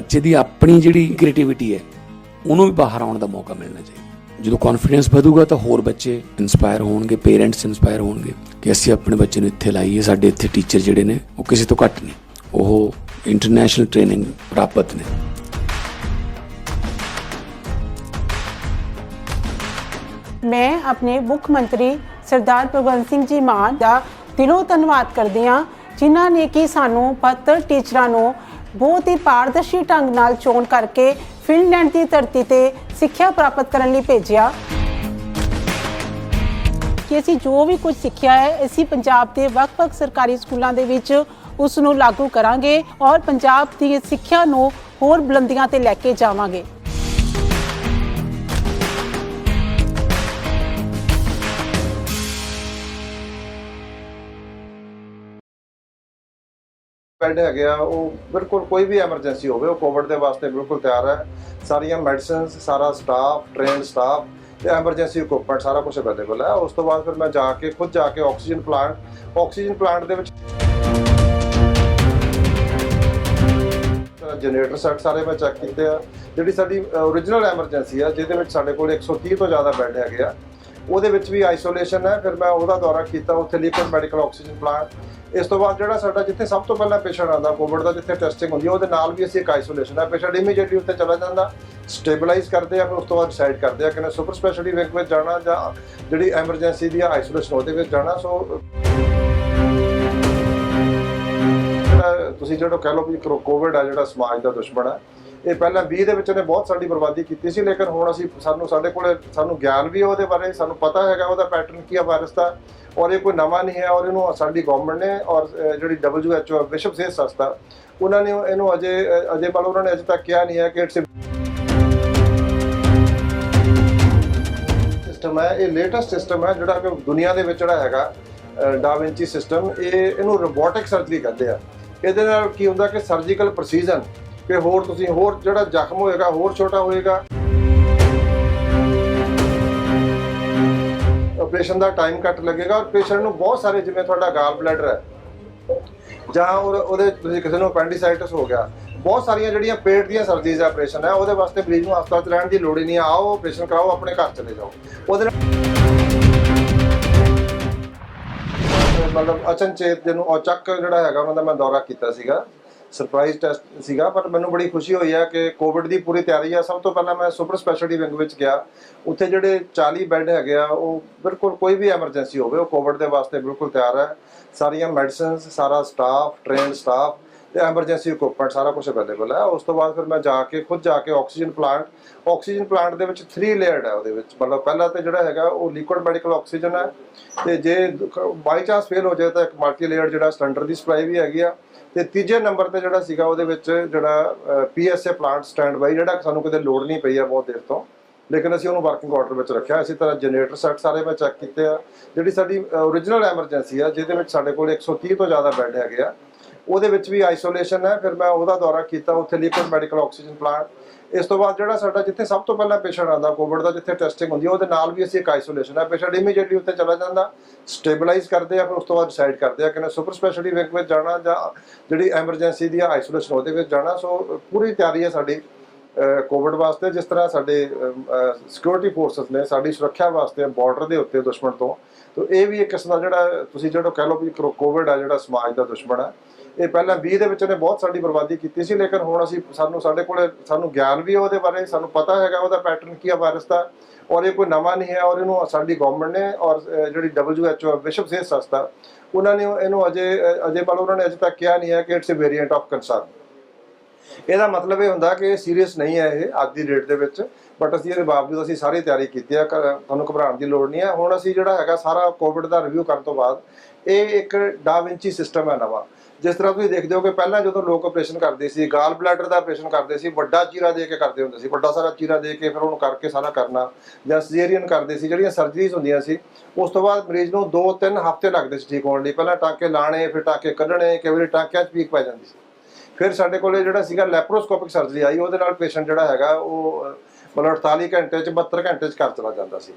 ਬੱਚੇ ਦੀ ਆਪਣੀ ਜਿਹੜੀ ਕ੍ਰੀਏਟੀਵਿਟੀ ਹੈ, ਉਹਨੂੰ ਵੀ ਬਾਹਰ ਆਉਣ ਦਾ ਮੌਕਾ ਮਿਲਣਾ ਚਾਹੀਦਾ। ਜਦੋਂ ਕੌਨਫੀਡੈਂਸ ਵਧੂਗਾ ਤਾਂ ਹੋਰ ਬੱਚੇ ਇਨਸਪਾਇਰ ਹੋਣਗੇ ਪੇਰੈਂਟਸ ਇਨਸਪਾਇਰ ਹੋਣਗੇ ਕਿ ਅਸੀਂ ਆਪਣੇ ਬੱਚੇ ਨੂੰ ਇੱਥੇ ਲਾਈਏ, ਸਾਡੇ ਇੱਥੇ ਟੀਚਰ ਜਿਹੜੇ ਨੇ, ਉਹ ਕਿਸੇ ਤੋਂ ਘੱਟ ਨਹੀਂ। ਉਹ ਇੰਟਰਨੈਸ਼ਨਲ ਟ੍ਰੇਨਿੰਗ ਪ੍ਰਾਪਤ ਨੇ। ਮੈਂ ਆਪਣੇ ਮੁੱਖ ਮੰਤਰੀ ਸਰਦਾਰ ਭਗਵੰਤ ਸਿੰਘ ਜੀ ਮਾਨ ਦਾ ਦਿਲੋਂ ਧੰਨਵਾਦ ਕਰਦੀ ਹਾਂ, ਜਿਨ੍ਹਾਂ ਨੇ ਕਿ ਸਾਨੂੰ ਪੱਤਰ ਟੀਚਰਾਂ ਨੂੰ ਬਹੁਤ ਹੀ ਪਾਰਦਰਸ਼ੀ ਢੰਗ ਨਾਲ ਚੋਣ ਕਰਕੇ ਫਿਨਲੈਂਡ ਦੀ ਧਰਤੀ ਤੇ ਸਿੱਖਿਆ ਪ੍ਰਾਪਤ ਕਰਨ ਲਈ ਭੇਜਿਆ। ਕਿ ਅਸੀਂ ਜੋ ਵੀ ਕੁਝ ਸਿੱਖਿਆ ਹੈ, ਅਸੀਂ ਪੰਜਾਬ ਦੇ ਵੱਖ-ਵੱਖ ਸਰਕਾਰੀ ਸਕੂਲਾਂ ਦੇ ਵਿੱਚ ਉਸ ਨੂੰ ਲਾਗੂ ਕਰਾਂਗੇ ਔਰ ਪੰਜਾਬ ਦੀ ਸਿੱਖਿਆ ਨੂੰ ਹੋਰ ਬੁਲੰਦੀਆਂ ਤੇ ਲੈ ਕੇ ਜਾਵਾਂਗੇ। ਬੈੱਡ ਹੈਗੇ ਆ, ਉਹ ਬਿਲਕੁਲ ਕੋਈ ਵੀ ਐਮਰਜੈਂਸੀ ਹੋਵੇ, ਉਹ ਕੋਵਿਡ ਦੇ ਵਾਸਤੇ ਬਿਲਕੁਲ ਤਿਆਰ ਹੈ। ਸਾਰੀਆਂ ਮੈਡੀਸਿਨਸ ਸਾਰਾ ਸਟਾਫ ਟ੍ਰੇਨਡ ਸਟਾਫ ਤੇ ਐਮਰਜੈਂਸੀ ਇਕਵਿਪਮੈਂਟ ਸਾਰਾ ਕੁਝ ਅਵੇਲੇਬਲ ਹੈ। ਉਸ ਤੋਂ ਬਾਅਦ ਫਿਰ ਮੈਂ ਜਾ ਕੇ, ਖੁਦ ਜਾ ਕੇ ਆਕਸੀਜਨ ਪਲਾਂਟ ਆਕਸੀਜਨ ਪਲਾਂਟ ਦੇ ਵਿੱਚ ਜਨਰੇਟਰ ਸੈਟ ਸਾਰੇ ਮੈਂ ਚੈੱਕ ਕੀਤੇ ਆ। ਜਿਹੜੀ ਸਾਡੀ origignal ਐਮਰਜੈਂਸੀ ਆ, ਜਿਹਦੇ ਵਿੱਚ ਸਾਡੇ ਕੋਲ 130 ਤੋਂ ਜ਼ਿਆਦਾ ਬੈੱਡ ਹੈਗੇ ਆ। ਉਹਦੇ ਵਿੱਚ ਵੀ ਆਈਸੋਲੇਸ਼ਨ ਹੈ, ਫਿਰ ਮੈਂ ਉਹਦਾ ਦੌਰਾ ਕੀਤਾ, ਉੱਥੇ ਲਿਕੁਇਡ ਮੈਡੀਕਲ ਆਕਸੀਜਨ ਪਲਾਂਟ ਇਸ ਤੋਂ ਬਾਅਦ ਜਿਹੜਾ ਸਾਡਾ ਜਿੱਥੇ ਸਭ ਤੋਂ ਪਹਿਲਾਂ ਪੇਸ਼ੈਂਟ ਆਉਂਦਾ ਕੋਵਿਡ ਦਾ ਜਿੱਥੇ ਟੈਸਟਿੰਗ ਹੁੰਦੀ ਹੈ, ਉਹਦੇ ਨਾਲ ਵੀ ਅਸੀਂ ਇੱਕ ਆਈਸੋਲੇਸ਼ਨ ਹੈ। ਪੇਸ਼ੈਂਟ ਇਮੀਡੀਏਟਲੀ ਉੱਥੇ ਚਲਾ ਜਾਂਦਾ ਸਟੇਬਲਾਈਜ਼ ਕਰਦੇ ਆ, ਫਿਰ ਉਸ ਤੋਂ ਬਾਅਦ ਡਿਸਾਈਡ ਕਰਦੇ ਆ ਕਿ ਨਾ ਸੁਪਰ ਸਪੈਸ਼ਲਿਟੀ ਵਿੰਗ ਵਿੱਚ ਜਾਣਾ ਜਾਂ ਜਿਹੜੀ ਐਮਰਜੈਂਸੀ ਦੀ ਆਈਸੋਲੇਸ਼ਨ ਉਹਦੇ ਵਿੱਚ ਜਾਣਾ ਸੋ ਜਿਹੜਾ ਤੁਸੀਂ ਜਿਹੜਾ ਕਹਿ ਲਓ ਵੀ ਕੋਵਿਡ ਆ ਜਿਹੜਾ ਸਮਾਜ ਦਾ ਦੁਸ਼ਮਣ ਹੈ ਇਹ ਪਹਿਲਾਂ 20 ਦੇ ਵਿੱਚ ਇਹਨੇ ਬਹੁਤ ਸਾਡੀ ਬਰਬਾਦੀ ਕੀਤੀ ਸੀ ਲੇਕਿਨ ਹੁਣ ਅਸੀਂ ਸਾਨੂੰ ਸਾਡੇ ਕੋਲੇ ਸਾਨੂੰ ਗਿਆਨ ਵੀ ਹੈ ਉਹਦੇ ਬਾਰੇ ਸਾਨੂੰ ਪਤਾ ਹੈਗਾ ਉਹਦਾ ਪੈਟਰਨ ਕੀ ਆ ਵਾਇਰਸ ਦਾ ਔਰ ਇਹ ਕੋਈ ਨਵਾਂ ਨਹੀਂ ਹੈ ਔਰ ਇਹਨੂੰ ਸਾਡੀ ਗਵਰਨਮੈਂਟ ਨੇ ਔਰ ਅਹ, ਜਿਹੜੀ WHO ਵਿਸ਼ਵ ਸਿਹਤ ਸੰਸਥਾ ਉਹਨਾਂ ਨੇ ਇਹਨੂੰ ਅਜੇ ਅਜੇ ਮਤਲਬ ਉਹਨਾਂ ਨੇ ਅਜੇ ਤੱਕ ਕਿਹਾ ਨਹੀਂ ਹੈ ਕਿ ਇਟਸ ਸਿਸਟਮ ਹੈ ਇਹ ਲੇਟੈਸਟ ਸਿਸਟਮ ਹੈ ਜਿਹੜਾ ਕਿ ਦੁਨੀਆ ਦੇ ਵਿੱਚ ਜਿਹੜਾ ਹੈਗਾ ਡਾਵਿੰਚੀ ਸਿਸਟਮ ਇਹ ਇਹਨੂੰ ਰੋਬੋਟਿਕ ਸਰਜਰੀ ਕਹਿੰਦੇ ਆ। ਇਹਦੇ ਨਾਲ ਕੀ ਹੁੰਦਾ ਕਿ ਸਰਜੀਕਲ ਪ੍ਰੈਸੀਜਨ ਕਿ ਹੋਰ ਤੁਸੀਂ ਹੋਰ ਜਿਹੜਾ ਜ਼ਖਮ ਹੋਏਗਾ, ਹੋਰ ਛੋਟਾ ਹੋਏਗਾ। ਆਪਰੇਸ਼ਨ ਦਾ ਟਾਈਮ ਘੱਟ ਲੱਗੇਗਾ ਔਰ ਪੇਸ਼ੈਂਟ ਨੂੰ ਬਹੁਤ ਸਾਰੇ ਜਿਵੇਂ ਤੁਹਾਡਾ ਗਾਲ ਬਲੈਡਰ ਹੈ, ਜਾਂ ਔਰ ਉਹਦੇ ਤੁਸੀਂ ਕਿਸੇ ਨੂੰ ਅਪੈਂਡਿਸਾਈਟਿਸ ਹੋ ਗਿਆ, ਬਹੁਤ ਸਾਰੀਆਂ ਜਿਹੜੀਆਂ ਪੇਟ ਦੀਆਂ ਸਰਜਰੀਜ਼ ਆਪਰੇਸ਼ਨ ਹੈ, ਉਹਦੇ ਵਾਸਤੇ ਮਰੀਜ਼ ਨੂੰ ਹਸਪਤਾਲ 'ਚ ਰਹਿਣ ਦੀ ਲੋੜ ਹੀ ਨਹੀਂ ਆਓ ਆਪਰੇਸ਼ਨ ਕਰਾਓ, ਆਪਣੇ ਘਰ ਚਲੇ ਜਾਓ। ਉਹਦੇ ਨਾਲ ਮਤਲਬ ਅਚਨਚੇਤ ਜਿਹਨੂੰ ਔਚਕ ਜਿਹੜਾ ਹੈਗਾ ਉਹਨਾਂ ਦਾ ਮੈਂ ਦੌਰਾ ਕੀਤਾ ਸੀਗਾ। ਸਰਪ੍ਰਾਈਜ਼ ਟੈਸਟ ਸੀਗਾ ਪਰ ਮੈਨੂੰ ਬੜੀ ਖੁਸ਼ੀ ਹੋਈ ਹੈ ਕਿ ਕੋਵਿਡ ਦੀ ਪੂਰੀ ਤਿਆਰੀ ਆ। ਸਭ ਤੋਂ ਪਹਿਲਾਂ ਮੈਂ ਸੁਪਰ ਸਪੈਸ਼ਲਿਟੀ ਵਿੰਗ ਵਿੱਚ ਗਿਆ। ਉੱਥੇ ਜਿਹੜੇ 40 ਬੈੱਡ ਹੈਗੇ ਆ, ਉਹ ਬਿਲਕੁਲ ਕੋਈ ਵੀ ਐਮਰਜੈਂਸੀ ਹੋਵੇ, ਉਹ ਕੋਵਿਡ ਦੇ ਵਾਸਤੇ ਬਿਲਕੁਲ ਤਿਆਰ ਹੈ ਸਾਰੀਆਂ ਮੈਡੀਸਿਨਸ ਸਾਰਾ ਸਟਾਫ ਟ੍ਰੇਨਡ ਸਟਾਫ ਤੇ ਐਮਰਜੈਂਸੀ ਇਕਵਿਪਮੈਂਟ ਸਾਰਾ ਕੁਝ ਅਵੇਲੇਬਲ ਹੈ। ਉਸ ਤੋਂ ਬਾਅਦ ਫਿਰ ਮੈਂ ਜਾ ਕੇ, ਖੁਦ ਜਾ ਕੇ ਆਕਸੀਜਨ ਪਲਾਂਟ ਆਕਸੀਜਨ ਪਲਾਂਟ ਦੇ ਵਿੱਚ 3 ਲੇਅਰਡ ਹੈ ਉਹਦੇ ਵਿੱਚ। ਮਤਲਬ ਪਹਿਲਾ ਤੇ ਜਿਹੜਾ ਹੈਗਾ, ਉਹ ਲਿਕੁਇਡ ਮੈਡੀਕਲ ਆਕਸੀਜਨ ਹੈ। ਤੇ ਜੇ ਬਾਈ ਚਾਂਸ ਫੇਲ ਹੋ ਜਾਏ ਤਾਂ ਇੱਕ ਮਲਟੀ ਲੇਅਰਡ ਜਿਹੜਾ ਸਿਲੰਡਰ ਦੀ ਸਪਲਾਈ ਵੀ ਹੈਗੀ ਆ। ਤੇ ਤੀਜੇ ਨੰਬਰ ਤੇ ਜਿਹੜਾ ਸੀਗਾ, ਉਹਦੇ ਵਿੱਚ ਜਿਹੜਾ ਪੀਐਸਏ ਪਲਾਂਟ ਸਟੈਂਡ ਬਾਈ ਜਿਹੜਾ ਸਾਨੂੰ ਕਿਤੇ ਲੋਡ ਨਹੀਂ ਪਈ ਆ ਬਹੁਤ ਦੇਰ ਤੋਂ। ਲੇਕਿਨ ਅਸੀਂ ਉਹਨੂੰ ਵਰਕਿੰਗ ਆਰਡਰ ਵਿੱਚ ਰੱਖਿਆ। ਇਸੇ ਤਰ੍ਹਾਂ ਜਨਰੇਟਰ ਸੈੱਟ ਸਾਰੇ ਮੈਂ ਚੈੱਕ ਕੀਤੇ ਆ। ਜਿਹੜੀ ਸਾਡੀ origignal ਐਮਰਜੈਂਸੀ ਆ, ਜਿਹਦੇ ਵਿੱਚ ਸਾਡੇ ਕੋਲ 130 ਤੋਂ ਜ਼ਿਆਦਾ ਬੈੱਡ ਹੈਗੇ ਆ। ਉਹਦੇ ਵਿੱਚ ਵੀ ਆਈਸੋਲੇਸ਼ਨ ਹੈ, ਫਿਰ ਮੈਂ ਉਹਦਾ ਦੌਰਾ ਕੀਤਾ ਉੱਥੇ ਲਿਕੁਇਡ ਮੈਡੀਕਲ ਆਕਸੀਜਨ ਪਲਾਂਟ ਇਸ ਤੋਂ ਬਾਅਦ ਜਿਹੜਾ ਸਾਡਾ ਜਿੱਥੇ ਸਭ ਤੋਂ ਪਹਿਲਾਂ ਪੇਸ਼ੈਂਟ ਆਉਂਦਾ ਕੋਵਿਡ ਦਾ ਜਿੱਥੇ ਟੈਸਟਿੰਗ ਹੁੰਦੀ ਹੈ ਉਹਦੇ ਨਾਲ ਵੀ ਅਸੀਂ ਇੱਕ ਆਈਸੋਲੇਸ਼ਨ ਹੈ। ਪੇਸ਼ੈਂਟ ਇਮੀਡੀਏਟਲੀ ਉੱਥੇ ਚਲਾ ਜਾਂਦਾ ਸਟੇਬਲਾਈਜ਼ ਕਰਦੇ ਆ, ਫਿਰ ਉਸ ਤੋਂ ਬਾਅਦ ਡਿਸਾਈਡ ਕਰਦੇ ਆ ਕਿ ਨਾ ਸੁਪਰ ਸਪੈਸ਼ਲਿਟੀ ਵਿੰਗ ਵਿੱਚ ਜਾਣਾ ਜਾਂ ਜਿਹੜੀ ਐਮਰਜੈਂਸੀ ਦੀ ਆਈਸੋਲੇਸ਼ਨ ਉਹਦੇ ਵਿੱਚ ਜਾਣਾ। ਸੋ ਪੂਰੀ ਤਿਆਰੀ ਹੈ ਸਾਡੀ ਕੋਵਿਡ ਵਾਸਤੇ ਜਿਸ ਤਰ੍ਹਾਂ ਸਾਡੇ ਸਿਕਿਉਰਿਟੀ ਫੋਰਸਸ ਨੇ ਸਾਡੀ ਸੁਰੱਖਿਆ ਵਾਸਤੇ ਬਾਰਡਰ ਦੇ ਉੱਤੇ ਦੁਸ਼ਮਣ ਤੋਂ ਤੋ ਇਹ ਵੀ ਇੱਕ ਕਿਸਮ ਦਾ ਜਿਹੜਾ ਤੁਸੀਂ ਜਿਹੜਾ ਕਹਿ ਲਓ ਵੀ ਕੋਵਿਡ ਆ ਜਿਹੜਾ ਸਮਾਜ ਦਾ ਦੁਸ਼ਮਣ ਆ। ਇਹ ਪਹਿਲਾਂ 20 ਦੇ ਵਿੱਚ ਇਹਨੇ ਬਹੁਤ ਸਾਡੀ ਬਰਬਾਦੀ ਕੀਤੀ ਸੀ ਲੇਕਿਨ ਹੁਣ ਅਸੀਂ ਸਾਨੂੰ ਸਾਡੇ ਕੋਲੇ ਸਾਨੂੰ ਗਿਆਨ ਵੀ ਹੈ ਉਹਦੇ ਬਾਰੇ ਸਾਨੂੰ ਪਤਾ ਹੈਗਾ ਉਹਦਾ ਪੈਟਰਨ ਕੀ ਆ ਵਾਇਰਸ ਦਾ ਔਰ ਇਹ ਕੋਈ ਨਵਾਂ ਨਹੀਂ ਹੈ ਔਰ ਇਹਨੂੰ ਸਾਡੀ ਗਵਰਨਮੈਂਟ ਨੇ ਔਰ ਅਹ, ਜਿਹੜੀ WHO ਵਿਸ਼ਵ ਸਿਹਤ ਸੰਸਥਾ ਉਹਨਾਂ ਨੇ ਇਹਨੂੰ ਅਜੇ ਅਜੇ ਮਤਲਬ ਉਹਨਾਂ ਨੇ ਅਜੇ ਤੱਕ ਕਿਹਾ ਨਹੀਂ ਹੈ ਕਿ it's a variant of concern ਇਹਦਾ ਮਤਲਬ ਇਹ ਹੁੰਦਾ ਕਿ ਸੀਰੀਅਸ ਨਹੀਂ ਹੈ ਇਹ ਅੱਜ ਦੀ ਡੇਟ ਦੇ ਵਿੱਚ ਬਟ ਅਸੀਂ ਇਹਦੇ ਬਾਵਜੂਦ ਅਸੀਂ ਸਾਰੀ ਤਿਆਰੀ ਕੀਤੀ ਹੈ ਕ- ਤੁਹਾਨੂੰ ਘਬਰਾਉਣ ਦੀ ਲੋੜ ਨਹੀਂ ਹੈ। ਹੁਣ ਅਸੀਂ ਜਿਹੜਾ ਹੈਗਾ ਸਾਰਾ ਕੋਵਿਡ ਦਾ ਰਿਵਿਊ ਕਰਨ ਤੋਂ ਬਾਅਦ, ਇਹ ਇੱਕ ਡਾਵਿੰਚੀ ਸਿਸਟਮ ਹੈ ਨਵਾਂ। ਜਿਸ ਤਰ੍ਹਾਂ ਤੁਸੀਂ ਦੇਖਦੇ ਹੋ ਕਿ ਪਹਿਲਾਂ ਜਦੋਂ ਲੋਕ ਆਪਰੇਸ਼ਨ ਕਰਦੇ ਸੀ ਗਾਲ ਬਲੈਡਰ ਦਾ ਆਪਰੇਸ਼ਨ ਕਰਦੇ ਸੀ, ਵੱਡਾ ਚੀਰਾ ਦੇ ਕੇ ਕਰਦੇ ਹੁੰਦੇ ਸੀ, ਵੱਡਾ ਸਾਰਾ ਚੀਰਾ ਦੇ ਕੇ ਫਿਰ ਉਹਨੂੰ ਕਰਕੇ ਸਾਰਾ ਕਰਨਾ, ਜਾਂ ਸਰਜਰੀਅਨ ਕਰਦੇ ਸੀ, ਜਿਹੜੀਆਂ ਸਰਜਰੀਜ਼ ਹੁੰਦੀਆਂ ਸੀ, ਉਸ ਤੋਂ ਬਾਅਦ ਮਰੀਜ਼ ਨੂੰ 2-3 ਹਫ਼ਤੇ ਲੱਗਦੇ ਸੀ ਠੀਕ ਹੋਣ ਲਈ। ਪਹਿਲਾਂ ਟਾਂਕੇ ਲਾਣੇ ਫਿਰ ਟਾਂਕੇ ਕੱਢਣੇ, ਕਈ ਵਾਰੀ ਟਾਂਕਿਆਂ 'ਚ ਪੀਕ ਪੈ ਜਾਂਦੀ ਸੀ। ਫਿਰ ਸਾਡੇ ਕੋਲੇ ਜਿਹੜਾ ਸੀਗਾ ਲੈਪਰੋਸਕੋਪਿਕ ਸਰਜਰੀ ਆਈ, ਉਹਦੇ ਨਾਲ ਪੇਸ਼ੈਂਟ ਜਿਹੜਾ ਹੈਗਾ, ਉਹ ਮਤਲਬ 48 ਘੰਟੇ ਚ 72 ਘੰਟੇ ਚ ਘਰ ਚਲਾ ਜਾਂਦਾ ਸੀ।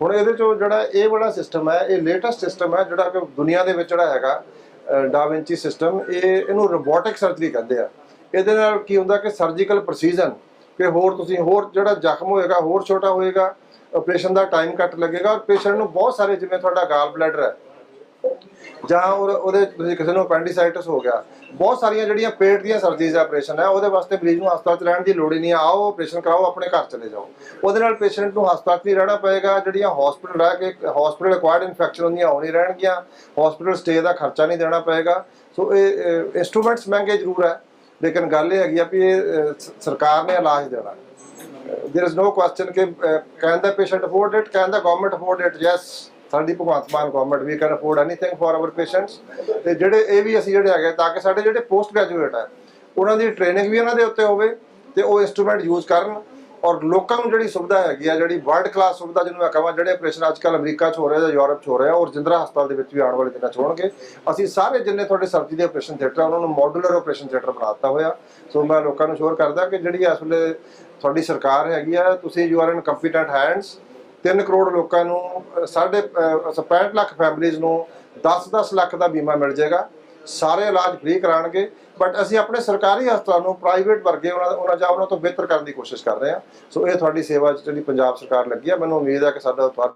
ਹੁਣ ਇਹਦੇ ਚੋਂ ਜਿਹੜਾ ਇਹ ਵਾਲਾ ਸਿਸਟਮ ਹੈ, ਇਹ ਲੇਟੈਸਟ ਸਿਸਟਮ ਹੈ, ਜਿਹੜਾ ਕਿ ਦੁਨੀਆ ਦੇ ਵਿੱਚ ਜਿਹੜਾ ਹੈਗਾ ਡਾਵਿੰਚੀ ਸਿਸਟਮ ਇਹ, ਇਹਨੂੰ ਰੋਬੋਟਿਕ ਸਰਜਰੀ ਕਹਿੰਦੇ ਆ। ਇਹਦੇ ਨਾਲ ਕੀ ਹੁੰਦਾ ਕਿ ਸਰਜੀਕਲ ਪ੍ਰੈਸੀਜਨ ਕਿ ਹੋਰ ਤੁਸੀਂ ਹੋਰ ਜਿਹੜਾ ਜ਼ਖਮ ਹੋਏਗਾ, ਹੋਰ ਛੋਟਾ ਹੋਏਗਾ ਆਪਰੇਸ਼ਨ ਦਾ ਟਾਈਮ ਘੱਟ ਲੱਗੇਗਾ ਔਰ ਪੇਸ਼ੈਂਟ ਨੂੰ ਬਹੁਤ ਸਾਰੇ ਜਿਵੇਂ ਤੁਹਾਡਾ ਗਾਲ ਬਲੈਡਰ ਹੈ ਜਾਂ ਉਹਦੇ ਤੁਸੀਂ ਕਿਸੇ ਨੂੰ ਅਪੈਂਡਿਸਾਈਟਸ ਹੋ ਗਿਆ, ਬਹੁਤ ਸਾਰੀਆਂ ਜਿਹੜੀਆਂ ਪੇਟ ਦੀਆਂ ਸਰਜਰੀਜ਼ ਦਾ ਆਪਰੇਸ਼ਨ ਹੈ, ਉਹਦੇ ਵਾਸਤੇ ਮਰੀਜ਼ ਨੂੰ ਹਸਪਤਾਲ 'ਚ ਰਹਿਣ ਦੀ ਲੋੜ ਹੀ ਨਹੀਂ ਆਓ ਆਪਰੇਸ਼ਨ ਕਰਾਓ, ਆਪਣੇ ਘਰ ਚਲੇ ਜਾਓ। ਉਹਦੇ ਨਾਲ ਪੇਸ਼ੈਂਟ ਨੂੰ ਹਸਪਤਾਲ 'ਚ ਹੀ ਰਹਿਣਾ ਪਏਗਾ, ਜਿਹੜੀਆਂ ਹਸਪੀਟਲ ਰਹਿ ਕੇ ਹਸਪੀਟਲ ਐਕਵਾਇਰਡ ਇਨਫੈਕਸ਼ਨ ਹੁੰਦੀਆਂ, ਉਹ ਨਹੀਂ ਰਹਿਣਗੀਆਂ ਹਸਪੀਟਲ ਸਟੇ ਦਾ ਖਰਚਾ ਨਹੀਂ ਦੇਣਾ ਪਏਗਾ। ਸੋ ਇਹ ਇਨਸਟਰੂਮੈਂਟਸ ਮਹਿੰਗੇ ਜ਼ਰੂਰ ਹੈ, ਲੇਕਿਨ ਗੱਲ ਇਹ ਹੈਗੀ ਆ ਵੀ ਇਹ ਸਰਕਾਰ ਨੇ ਇਲਾਜ ਦੇਣਾ। there is no question ਕਿ can the patient afford it can the government afford it, yes ਸਾਡੀ Bhagwant Mann government we can afford anything for our patients ਤੇ ਜਿਹੜੇ ਇਹ ਵੀ ਅਸੀਂ ਜਿਹੜੇ ਹੈਗੇ ਤਾਂ ਕਿ ਸਾਡੇ ਜਿਹੜੇ ਪੋਸਟ ਗ੍ਰੈਜੂਏਟ ਹੈ ਉਹਨਾਂ ਦੀ ਟ੍ਰੇਨਿੰਗ ਵੀ ਉਹਨਾਂ ਦੇ ਉੱਤੇ ਹੋਵੇ ਤੇ ਉਹ ਇਨਸਟਰੂਮੈਂਟ ਯੂਜ਼ ਕਰਨ ਔਰ ਲੋਕਾਂ ਨੂੰ ਜਿਹੜੀ ਸੁਵਿਧਾ ਹੈਗੀ ਆ, ਜਿਹੜੀ ਵਰਲਡ ਕਲਾਸ ਸੁਵਿਧਾ ਜਿਹਨੂੰ ਮੈਂ ਕਹਾਂ, ਜਿਹੜੇ ਆਪਰੇਸ਼ਨ ਅੱਜ ਕੱਲ੍ਹ ਅਮਰੀਕਾ 'ਚ ਹੋ ਰਿਹਾ ਜਾਂ ਯੂਰਪ 'ਚ ਹੋ ਰਿਹਾ ਔਰ ਜਿੰਦਰਾ ਹਸਪਤਾਲ ਦੇ ਵਿੱਚ ਵੀ ਆਉਣ ਵਾਲੇ ਦਿਨਾਂ 'ਚ ਹੋਣਗੇ। ਅਸੀਂ ਸਾਰੇ ਜਿੰਨੇ ਤੁਹਾਡੇ ਸਰਜਰੀ ਦੇ ਆਪਰੇਸ਼ਨ ਥੀਏਟਰ ਉਹਨਾਂ ਨੂੰ ਮੋਡੂਲਰ ਆਪਰੇਸ਼ਨ ਥੀਏਟਰ ਬਣਾ ਦਿੱਤਾ ਹੋਇਆ। ਸੋ ਮੈਂ ਲੋਕਾਂ ਨੂੰ ਸ਼ੋਰ ਕਰਦਾ ਕਿ ਜਿਹੜੀ ਇਸ ਵੇਲੇ ਤੁਹਾਡੀ ਸਰਕਾਰ ਹੈਗੀ ਆ, ਤੁਸੀਂ you are in competent hands 3 crore ਲੋਕਾਂ ਨੂੰ ਸਾਢੇ ਅਹ, 65 ਲੱਖ ਫੈਮਿਲੀਜ਼ ਨੂੰ 10-10 ਲੱਖ ਦਾ ਬੀਮਾ ਮਿਲ ਜਾਏਗਾ। ਸਾਰੇ ਇਲਾਜ ਫ੍ਰੀ ਕਰਾਣਗੇ ਬਟ ਅਸੀਂ ਆਪਣੇ ਸਰਕਾਰੀ ਹਸਪਤਾਲਾਂ ਨੂੰ ਪ੍ਰਾਈਵੇਟ ਵਰਗੇ ਉਹਨਾਂ ਉਹਨਾਂ ਜਾਂ ਉਹਨਾਂ ਤੋਂ ਬਿਹਤਰ ਕਰਨ ਦੀ ਕੋਸ਼ਿਸ਼ ਕਰ ਰਹੇ ਹਾਂ। ਸੋ ਇਹ ਤੁਹਾਡੀ ਸੇਵਾ 'ਚ ਜਿਹੜੀ ਪੰਜਾਬ ਸਰਕਾਰ ਲੱਗੀ ਆ ਮੈਨੂੰ ਉਮੀਦ ਹੈ ਕਿ ਸਾਡਾ ਉਤਪਾਦ